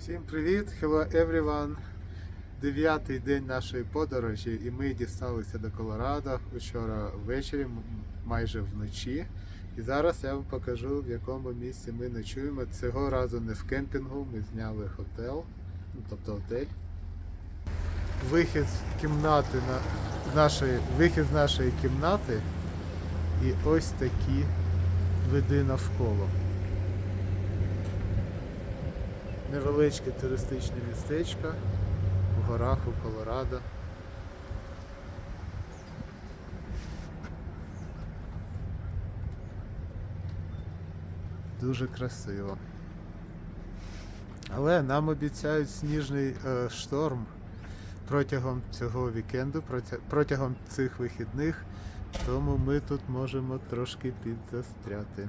Всім привіт! Hello everyone! Дев'ятий день нашої подорожі, і ми дісталися до Колорадо вчора ввечері, майже вночі. І зараз я вам покажу, в якому місці ми ночуємо. Цього разу не в кемпінгу, ми зняли готел, ну, тобто готель. Вихід з кімнати на нашої, вихід з нашої кімнати і ось такі види навколо. Невеличке туристичне містечко в горах у Колорадо. Дуже красиво. Але нам обіцяють сніжний е, шторм протягом цього вікенду, протя- протягом цих вихідних, тому ми тут можемо трошки підзастряти.